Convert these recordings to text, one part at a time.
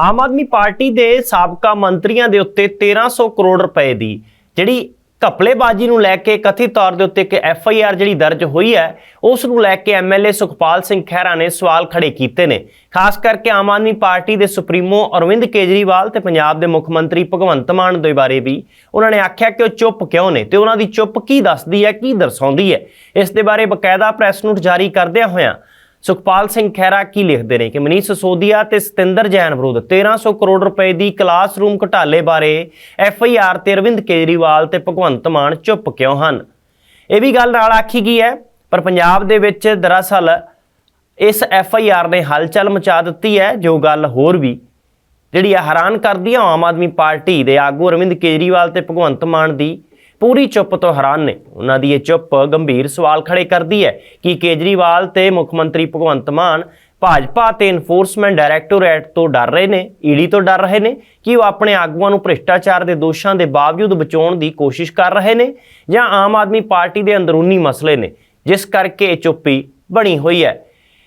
ਆਮ Aadmi party ਦੇ ਸਾਬਕਾ ਮੰਤਰੀਆਂ ਦੇ ਉੱਤੇ 1300 ਕਰੋੜ ਰੁਪਏ ਦੀ ਜਿਹੜੀ ਘਪਲੇਬਾਜ਼ੀ ਨੂੰ ਲੈ ਕੇ ਕਥਿਤ ਤੌਰ ਦੇ ਉੱਤੇ ਇੱਕ ਐਫ ਆਈ ਆਰ ਜਿਹੜੀ ਦਰਜ ਹੋਈ ਹੈ, ਉਸ ਨੂੰ ਲੈ ਕੇ ਐਮਐਲਏ ਸੁਖਪਾਲ ਸਿੰਘ ਖਹਿਰਾ ਨੇ ਸਵਾਲ ਖੜੇ ਕੀਤੇ ਨੇ। ਖਾਸ ਕਰਕੇ ਆਮ ਆਦਮੀ ਪਾਰਟੀ ਦੇ ਸੁਪਰੀਮੋ ਅਰਵਿੰਦ ਕੇਜਰੀਵਾਲ ਤੇ ਪੰਜਾਬ ਦੇ ਮੁੱਖ ਮੰਤਰੀ ਭਗਵੰਤ ਮਾਨ ਦੇ ਬਾਰੇ ਵੀ ਉਹਨਾਂ ਨੇ ਆਖਿਆ ਕਿ ਉਹ ਚੁੱਪ ਕਿਉਂ ਨੇ ਤੇ ਉਹਨਾਂ ਦੀ ਚੁੱਪ ਕੀ ਦੱਸਦੀ ਹੈ, ਕੀ ਦਰਸਾਉਂਦੀ ਹੈ? ਇਸ ਦੇ ਬਾਰੇ ਬਕਾਇਦਾ ਪ੍ਰੈਸ ਨੋਟ ਜਾਰੀ ਕਰਦਿਆਂ ਹੋਇਆਂ ਸੁਖਪਾਲ ਸਿੰਘ ਖਹਿਰਾ ਕੀ ਲਿਖਦੇ ਨੇ ਕਿ ਮਨੀਸ਼ ਸੋਦੀਆ ਤੇ ਸਤਿੰਦਰ ਜੈਨ ਵਿਰੁੱਧ 1300 ਕਰੋੜ ਰੁਪਏ ਦੀ ਕਲਾਸਰੂਮ ਘਟਾਲੇ ਬਾਰੇ ਐਫ ਆਈ ਆਰ ਤੇ ਅਰਵਿੰਦ ਕੇਜਰੀਵਾਲ ਤੇ ਭਗਵੰਤ ਮਾਨ ਚੁੱਪ ਕਿਉਂ ਹਨ? ਇਹ ਵੀ ਗੱਲ ਨਾਲ ਆਖੀ ਗਈ ਹੈ, ਪਰ ਪੰਜਾਬ ਦੇ ਵਿੱਚ ਦਰਅਸਲ ਇਸ ਐਫ ਆਈ ਆਰ ਨੇ ਹਲਚਲ ਮਚਾ ਦਿੱਤੀ ਹੈ, ਜੋ ਗੱਲ ਹੋਰ ਵੀ, ਜਿਹੜੀ ਆ ਹੈਰਾਨ ਕਰਦੀ ਹੈ ਆਮ ਆਦਮੀ ਪਾਰਟੀ ਦੇ ਆਗੂ ਅਰਵਿੰਦ ਕੇਜਰੀਵਾਲ ਤੇ ਭਗਵੰਤ ਮਾਨ ਦੀ ਪੂਰੀ ਚੁੱਪ ਤੋਂ ਹੈਰਾਨ ਨੇ। ਉਹਨਾਂ ਦੀ ਇਹ ਚੁੱਪ ਗੰਭੀਰ ਸਵਾਲ ਖੜੇ ਕਰਦੀ ਹੈ ਕਿ ਕੇਜਰੀਵਾਲ ਤੇ ਮੁੱਖ ਮੰਤਰੀ ਭਗਵੰਤ ਮਾਨ ਭਾਜਪਾ ਤੇ ਇਨਫੋਰਸਮੈਂਟ ਡਾਇਰੈਕਟੋਰੇਟ ਤੋਂ ਡਰ ਰਹੇ ਨੇ, ਈਡੀ ਤੋਂ ਡਰ ਰਹੇ ਨੇ, ਕਿ ਉਹ ਆਪਣੇ ਆਗੂਆਂ ਨੂੰ ਭ੍ਰਿਸ਼ਟਾਚਾਰ ਦੇ ਦੋਸ਼ਾਂ ਦੇ ਬਾਵਜੂਦ ਬਚਾਉਣ ਦੀ ਕੋਸ਼ਿਸ਼ ਕਰ ਰਹੇ ਨੇ ਜਾਂ ਆਮ ਆਦਮੀ ਪਾਰਟੀ ਦੇ ਅੰਦਰੂਨੀ ਮਸਲੇ ਨੇ, ਜਿਸ ਕਰਕੇ ਇਹ ਚੁੱਪੀ ਬਣੀ ਹੋਈ ਹੈ।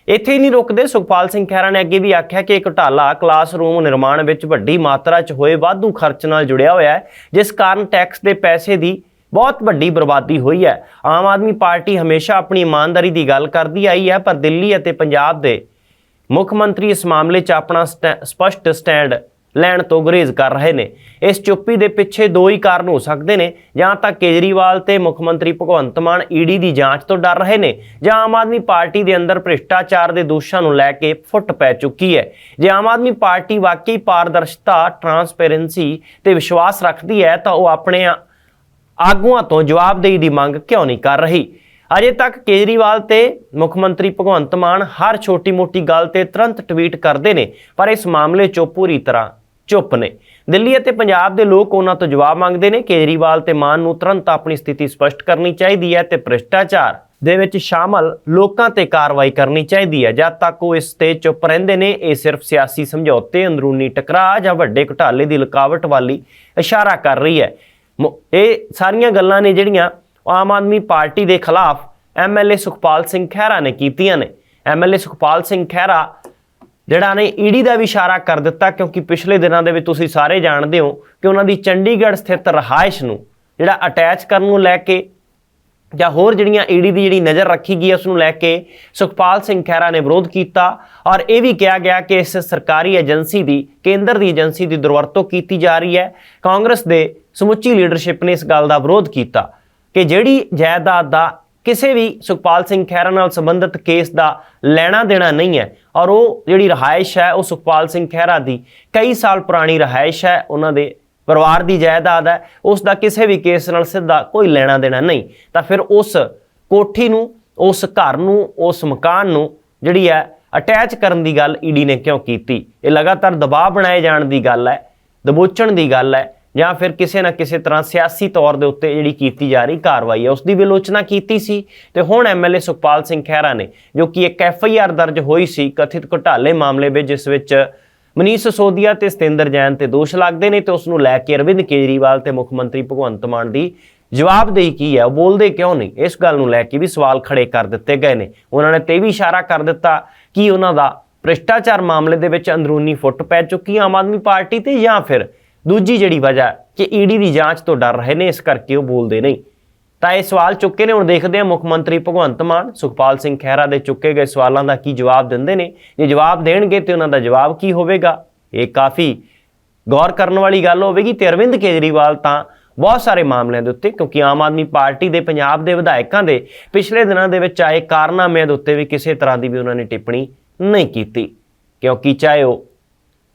ਇੱਥੇ ਹੀ ਨਹੀਂ ਰੁਕਦੇ। ਸੁਖਪਾਲ ਸਿੰਘ ਖਹਿਰਾ ਨੇ ਅੱਗੇ ਵੀ ਆਖਿਆ ਕਿ ਇਹ ਘੁਟਾਲਾ ਕਲਾਸਰੂਮ ਨਿਰਮਾਣ ਵਿੱਚ ਵੱਡੀ ਮਾਤਰਾ 'ਚ ਹੋਏ ਵਾਧੂ ਖਰਚ ਨਾਲ ਜੁੜਿਆ ਹੋਇਆ ਹੈ, ਜਿਸ ਕਾਰਨ ਟੈਕਸ ਦੇ ਪੈਸੇ ਦੀ ਬਹੁਤ ਵੱਡੀ ਬਰਬਾਦੀ ਹੋਈ ਹੈ। ਆਮ ਆਦਮੀ ਪਾਰਟੀ ਹਮੇਸ਼ਾ ਆਪਣੀ ਇਮਾਨਦਾਰੀ ਦੀ ਗੱਲ ਕਰਦੀ ਆਈ ਹੈ, ਪਰ ਦਿੱਲੀ ਅਤੇ ਪੰਜਾਬ ਦੇ ਮੁੱਖ ਮੰਤਰੀ ਇਸ ਮਾਮਲੇ 'ਚ ਆਪਣਾ ਸਟੈ- ਸਪਸ਼ਟ ਸਟੈਂਡ ਲੈਣ ਤੋਂ ਗੁਰੇਜ਼ ਕਰ ਰਹੇ ਨੇ। ਇਸ ਚੁੱਪੀ ਦੇ ਪਿੱਛੇ ਦੋ ਹੀ ਕਾਰਨ ਹੋ ਸਕਦੇ ਨੇ। ਜਾਂ ਤਾਂ ਕੇਜਰੀਵਾਲ ਤੇ ਮੁੱਖ ਮੰਤਰੀ ਭਗਵੰਤ ਮਾਨ ਈਡੀ ਦੀ ਜਾਂਚ ਤੋਂ ਡਰ ਰਹੇ ਨੇ, ਜਾਂ ਆਮ ਆਦਮੀ ਪਾਰਟੀ ਦੇ ਅੰਦਰ ਭ੍ਰਿਸ਼ਟਾਚਾਰ ਦੇ ਦੋਸ਼ਾਂ ਨੂੰ ਲੈ ਕੇ ਫੁੱਟ ਪੈ ਚੁੱਕੀ ਹੈ। ਜੇ ਆਮ ਆਦਮੀ ਪਾਰਟੀ ਵਾਕਈ ਪਾਰਦਰਸ਼ਤਾ ਟਰਾਂਸਪੇਰੈਂਸੀ ਤੇ ਵਿਸ਼ਵਾਸ ਰੱਖਦੀ ਹੈ, ਤਾਂ ਉਹ ਆਪਣੇ ਆਗੂਆਂ ਤੋਂ ਜਵਾਬਦੇਹੀ ਦੀ ਮੰਗ ਕਿਉਂ ਨਹੀਂ ਕਰ ਰਹੀ? ਅਜੇ ਤੱਕ ਕੇਜਰੀਵਾਲ ਤੇ ਮੁੱਖ ਮੰਤਰੀ ਭਗਵੰਤ ਮਾਨ ਹਰ ਛੋਟੀ-ਮੋਟੀ ਗੱਲ ਤੇ ਤੁਰੰਤ ਟਵੀਟ ਕਰਦੇ ਨੇ, ਪਰ ਇਸ ਮਾਮਲੇ 'ਚੋਂ ਪੂਰੀ ਤਰ੍ਹਾਂ ਚੁੱਪ ਨੇ। ਦਿੱਲੀ ਅਤੇ ਪੰਜਾਬ ਦੇ ਲੋਕ ਉਹਨਾਂ ਤੋਂ ਜਵਾਬ ਮੰਗਦੇ ਨੇ, ਕੇਜਰੀਵਾਲ ਤੇ ਮਾਨ ਨੂੰ ਤੁਰੰਤ ਆਪਣੀ ਸਥਿਤੀ ਸਪਸ਼ਟ ਕਰਨੀ ਚਾਹੀਦੀ ਹੈ ਤੇ ਭ੍ਰਿਸ਼ਟਾਚਾਰ ਦੇ ਵਿੱਚ ਸ਼ਾਮਲ ਲੋਕਾਂ ਤੇ ਕਾਰਵਾਈ ਕਰਨੀ ਚਾਹੀਦੀ ਹੈ। ਜਦ ਤੱਕ ਉਹ ਇਸ ਤੇ ਚੁੱਪ ਰਹਿੰਦੇ ਨੇ, ਇਹ ਸਿਰਫ ਸਿਆਸੀ ਸਮਝੌਤੇ, ਅੰਦਰੂਨੀ ਟਕਰਾਅ ਜਾਂ ਵੱਡੇ ਘੁਟਾਲੇ ਦੀ ਲੁਕਾਵਟ ਵਾਲੀ ਇਸ਼ਾਰਾ ਕਰ ਰਹੀ ਹੈ। ਇਹ ਸਾਰੀਆਂ ਗੱਲਾਂ ਨੇ ਜਿਹੜੀਆਂ ਆਮ ਆਦਮੀ ਪਾਰਟੀ ਦੇ ਖਿਲਾਫ ਐਮਐਲਏ ਸੁਖਪਾਲ ਸਿੰਘ ਖਹਿਰਾ ਨੇ ਕੀਤੀਆਂ ਨੇ। ਐਮਐਲਏ ਸੁਖਪਾਲ ਸਿੰਘ ਖਹਿਰਾ ਜਿਹੜਾ ਨੇ ਈਡੀ ਦਾ ਵੀ ਇਸ਼ਾਰਾ ਕਰ ਦਿੱਤਾ ਕਿਉਂਕਿ ਪਿਛਲੇ ਦਿਨਾਂ ਦੇ ਵਿੱਚ ਤੁਸੀਂ ਸਾਰੇ ਜਾਣਦੇ ਹੋ ਕਿ ਉਹਨਾਂ ਦੀ ਚੰਡੀਗੜ੍ਹ ਸਥਿਤ ਰਹਾਇਸ਼ ਨੂੰ ਜਿਹੜਾ ਅਟੈਚ ਕਰਨ ਨੂੰ ਲੈ ਕੇ ਜਾਂ ਹੋਰ ਜਿਹੜੀਆਂ ਈਡੀ ਦੀ ਜਿਹੜੀ ਨਜ਼ਰ ਰੱਖੀ ਗਈ ਉਸ ਨੂੰ ਲੈ ਕੇ ਸੁਖਪਾਲ ਸਿੰਘ ਖਹਿਰਾ ਨੇ ਵਿਰੋਧ ਕੀਤਾ ਔਰ ਇਹ ਵੀ ਕਿਹਾ ਗਿਆ ਕਿ ਇਸ ਸਰਕਾਰੀ ਏਜੰਸੀ ਦੀ, ਕੇਂਦਰ ਦੀ ਏਜੰਸੀ ਦੀ ਦੁਰਵਰਤੋਂ ਕੀਤੀ ਜਾ ਰਹੀ ਹੈ। ਕਾਂਗਰਸ ਦੇ ਸਮੁੱਚੀ ਲੀਡਰਸ਼ਿਪ ਨੇ ਇਸ ਗੱਲ ਦਾ ਵਿਰੋਧ ਕੀਤਾ ਕਿ ਜਿਹੜੀ ਜਾਇਦਾਦ ਦਾ ਕਿਸੇ ਵੀ ਸੁਖਪਾਲ ਸਿੰਘ ਖਹਿਰਾ ਨਾਲ ਸੰਬੰਧਿਤ ਕੇਸ ਦਾ ਲੈਣਾ ਦੇਣਾ ਨਹੀਂ ਹੈ। ਔਰ ਉਹ ਜਿਹੜੀ ਰਹਾਇਸ਼ ਹੈ, ਉਹ ਸੁਖਪਾਲ ਸਿੰਘ ਖਹਿਰਾ ਦੀ ਕਈ ਸਾਲ ਪੁਰਾਣੀ ਰਹਾਇਸ਼ ਹੈ, ਉਹਨਾਂ ਦੇ ਪਰਿਵਾਰ ਦੀ ਜਾਇਦਾਦ ਹੈ, ਉਸ ਦਾ ਕਿਸੇ ਵੀ ਕੇਸ ਨਾਲ ਸਿੱਧਾ ਕੋਈ ਲੈਣਾ ਦੇਣਾ ਨਹੀਂ। ਤਾਂ ਫਿਰ ਉਸ ਕੋਠੀ ਨੂੰ, ਉਸ ਘਰ ਨੂੰ, ਉਸ ਮਕਾਨ ਨੂੰ ਜਿਹੜੀ ਹੈ, ਅਟੈਚ ਕਰਨ ਦੀ ਗੱਲ ਈਡੀ ਨੇ ਕਿਉਂ ਕੀਤੀ? ਇਹ ਲਗਾਤਾਰ ਦਬਾਅ ਬਣਾਏ ਜਾਣ ਦੀ ਗੱਲ ਹੈ, ਦਬੋਚਣ ਦੀ ਗੱਲ ਹੈ ਜਾਂ ਫਿਰ ਕਿਸੇ ਨਾ ਕਿਸੇ ਤਰ੍ਹਾਂ ਸਿਆਸੀ ਤੌਰ ਦੇ ਉੱਤੇ ਜਿਹੜੀ ਕੀਤੀ ਜਾ ਰਹੀ ਕਾਰਵਾਈ ਹੈ, ਉਸ ਦੀ ਵਿਲੋਚਨਾ ਕੀਤੀ ਸੀ। ਤੇ ਹੁਣ ਐਮਐਲਏ ਸੁਖਪਾਲ ਸਿੰਘ ਖਹਿਰਾ ਨੇ, ਜੋ ਕਿ ਇੱਕ ਐਫਆਈਆਰ ਦਰਜ ਹੋਈ ਸੀ ਕਥਿਤ ਘੁਟਾਲੇ ਮਾਮਲੇ ਵਿੱਚ, ਜਿਸ ਵਿੱਚ ਮਨੀਸ਼ ਸੋਦੀਆ ਤੇ ਸਤਿੰਦਰ ਜੈਨ ਤੇ ਦੋਸ਼ ਲੱਗਦੇ ਨੇ ਤੇ ਉਸ ਨੂੰ ਲੈ ਕੇ ਅਰਵਿੰਦ ਕੇਜਰੀਵਾਲ ਤੇ ਮੁੱਖ ਮੰਤਰੀ ਭਗਵੰਤ ਮਾਨ ਦੀ ਜਵਾਬਦੇਹੀ ਕੀ ਹੈ, ਉਹ ਬੋਲਦੇ ਕਿਉਂ ਨਹੀਂ ਇਸ ਗੱਲ ਨੂੰ ਲੈ ਕੇ ਵੀ ਸਵਾਲ ਖੜੇ ਕਰ ਦਿੱਤੇ ਗਏ ਨੇ। ਉਹਨਾਂ ਨੇ ਤੇ ਵੀ ਇਸ਼ਾਰਾ ਕਰ ਦਿੱਤਾ ਕਿ ਉਹਨਾਂ ਦਾ ਭ੍ਰਿਸ਼ਟਾਚਾਰ ਮਾਮਲੇ ਦੇ ਵਿੱਚ ਅੰਦਰੂਨੀ ਫੁੱਟ ਪੈ ਚੁੱਕੀ ਆਮ ਆਦਮੀ ਪਾਰਟੀ ਤੇ ਜਾਂ ਫਿਰ ਦੂਜੀ ਜਿਹੜੀ ਵਜ੍ਹਾ ਕਿ ਈਡੀ ਦੀ ਜਾਂਚ ਤੋਂ ਡਰ ਰਹੇ ਨੇ, ਇਸ ਕਰਕੇ ਉਹ ਬੋਲਦੇ ਨਹੀਂ। ਤਾਂ ਇਹ ਸਵਾਲ ਚੁੱਕੇ ਨੇ, ਹੁਣ ਦੇਖਦੇ ਹਾਂ ਮੁੱਖ ਮੰਤਰੀ ਭਗਵੰਤ ਮਾਨ, ਸੁਖਪਾਲ ਸਿੰਘ ਖਹਿਰਾ ਦੇ ਚੁੱਕੇ ਗਏ ਸਵਾਲਾਂ ਦਾ ਕੀ ਜਵਾਬ ਦਿੰਦੇ ਨੇ। ਜੇ ਜਵਾਬ ਦੇਣਗੇ ਤੇ ਉਹਨਾਂ ਦਾ ਜਵਾਬ ਕੀ ਹੋਵੇਗਾ? ਇਹ ਕਾਫੀ ਗੌਰ ਕਰਨ ਵਾਲੀ ਗੱਲ ਹੋਵੇਗੀ। ਤੇ ਅਰਵਿੰਦ ਕੇਜਰੀਵਾਲ ਤਾਂ ਬਹੁਤ ਸਾਰੇ ਮਾਮਲਿਆਂ ਦੇ ਉੱਤੇ, ਕਿਉਂਕਿ ਆਮ ਆਦਮੀ ਪਾਰਟੀ ਦੇ ਪੰਜਾਬ ਦੇ ਵਿਧਾਇਕਾਂ ਦੇ ਪਿਛਲੇ ਦਿਨਾਂ ਦੇ ਵਿੱਚ ਆਏ ਕਾਰਨਾਮਿਆਂ ਦੇ ਉੱਤੇ ਵੀ ਕਿਸੇ ਤਰ੍ਹਾਂ ਦੀ ਵੀ ਉਹਨਾਂ ਨੇ ਟਿੱਪਣੀ ਨਹੀਂ ਕੀਤੀ। ਕਿਉਂਕਿ ਚਾਹੇ ਉਹ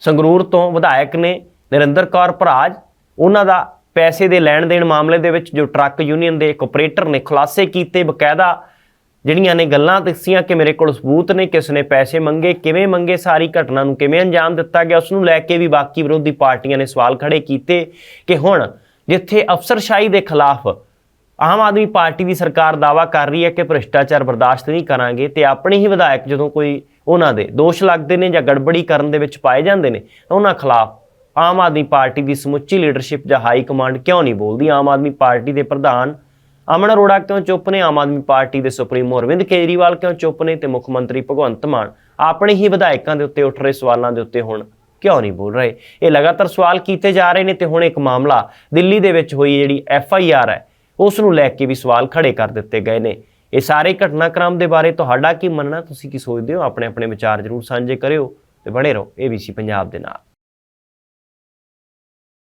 ਸੰਗਰੂਰ ਤੋਂ ਵਿਧਾਇਕ ਨੇ ਨਰਿੰਦਰ ਕੌਰ ਭਰਾਜ, ਉਹਨਾਂ ਦਾ ਪੈਸੇ ਦੇ ਲੈਣ ਦੇਣ ਮਾਮਲੇ ਦੇ ਵਿੱਚ ਜੋ ਟਰੱਕ ਯੂਨੀਅਨ ਦੇ ਇੱਕ ਆਪਰੇਟਰ ਨੇ ਖੁਲਾਸੇ ਕੀਤੇ ਬਕਾਇਦਾ, ਜਿਹੜੀਆਂ ਨੇ ਗੱਲਾਂ ਦੱਸੀਆਂ ਕਿ ਮੇਰੇ ਕੋਲ ਸਬੂਤ ਨੇ ਕਿਸ ਨੇ ਪੈਸੇ ਮੰਗੇ, ਕਿਵੇਂ ਮੰਗੇ, ਸਾਰੀ ਘਟਨਾ ਨੂੰ ਕਿਵੇਂ ਅੰਜਾਮ ਦਿੱਤਾ ਗਿਆ ਉਸ ਨੂੰ ਲੈ ਕੇ ਵੀ ਬਾਕੀ ਵਿਰੋਧੀ ਪਾਰਟੀਆਂ ਨੇ ਸਵਾਲ ਖੜੇ ਕੀਤੇ ਕਿ ਹੁਣ ਜਿੱਥੇ ਅਫਸਰਸ਼ਾਹੀ ਦੇ ਖਿਲਾਫ ਆਮ ਆਦਮੀ ਪਾਰਟੀ ਦੀ ਸਰਕਾਰ ਦਾਵਾ ਕਰ ਰਹੀ ਹੈ ਕਿ ਭ੍ਰਿਸ਼ਟਾਚਾਰ ਬਰਦਾਸ਼ਤ ਨਹੀਂ ਕਰਾਂਗੇ ਤੇ ਆਪਣੇ ਹੀ ਵਿਧਾਇਕ ਜਦੋਂ ਕੋਈ ਉਹਨਾਂ ਦੇ ਦੋਸ਼ ਲੱਗਦੇ ਨੇ ਜਾਂ ਗੜਬੜੀ ਕਰਨ ਦੇ ਵਿੱਚ ਪਾਏ ਜਾਂਦੇ ਨੇ, ਤਾਂ ਉਹਨਾਂ ਖਿਲਾਫ ਆਮ ਆਦਮੀ ਪਾਰਟੀ ਦੀ ਸਮੁੱਚੀ ਲੀਡਰਸ਼ਿਪ ਜਾਂ ਹਾਈ ਕਮਾਂਡ ਕਿਉਂ ਨਹੀਂ ਬੋਲਦੀ? ਆਮ ਆਦਮੀ ਪਾਰਟੀ ਦੇ ਪ੍ਰਧਾਨ ਅਮਨ ਅਰੋੜਾ ਕਿਉਂ ਚੁੱਪ ਨੇ? ਆਮ ਆਦਮੀ ਪਾਰਟੀ ਦੇ ਸੁਪਰੀਮੋ ਅਰਵਿੰਦ ਕੇਜਰੀਵਾਲ ਕਿਉਂ ਚੁੱਪ ਨੇ? ਤੇ ਮੁੱਖ ਮੰਤਰੀ ਭਗਵੰਤ ਮਾਨ ਆਪਣੇ ਹੀ ਵਿਧਾਇਕਾਂ ਦੇ ਉੱਤੇ ਉੱਠ ਰਹੇ ਸਵਾਲਾਂ ਦੇ ਉੱਤੇ ਹੁਣ ਕਿਉਂ ਨਹੀਂ ਬੋਲ ਰਹੇ? ਇਹ ਲਗਾਤਾਰ ਸਵਾਲ ਕੀਤੇ ਜਾ ਰਹੇ ਨੇ ਤੇ ਹੁਣ ਇੱਕ ਮਾਮਲਾ ਦਿੱਲੀ ਦੇ ਵਿੱਚ ਹੋਈ ਜਿਹੜੀ ਐਫ ਆਈ ਆਰ ਹੈ, ਉਸ ਨੂੰ ਲੈ ਕੇ ਵੀ ਸਵਾਲ ਖੜੇ ਕਰ ਦਿੱਤੇ ਗਏ ਨੇ। ਇਹ ਸਾਰੇ ਘਟਨਾਕ੍ਰਮ ਦੇ ਬਾਰੇ ਤੁਹਾਡਾ ਕੀ ਮੰਨਣਾ? ਤੁਸੀਂ ਕੀ ਸੋਚਦੇ ਹੋ? ਆਪਣੇ ਆਪਣੇ ਵਿਚਾਰ ਜ਼ਰੂਰ ਸਾਂਝੇ ਕਰਿਓ ਤੇ ਬਣੇ ਰਹੋ ABC ਪੰਜਾਬ ਦੇ ਨਾਲ।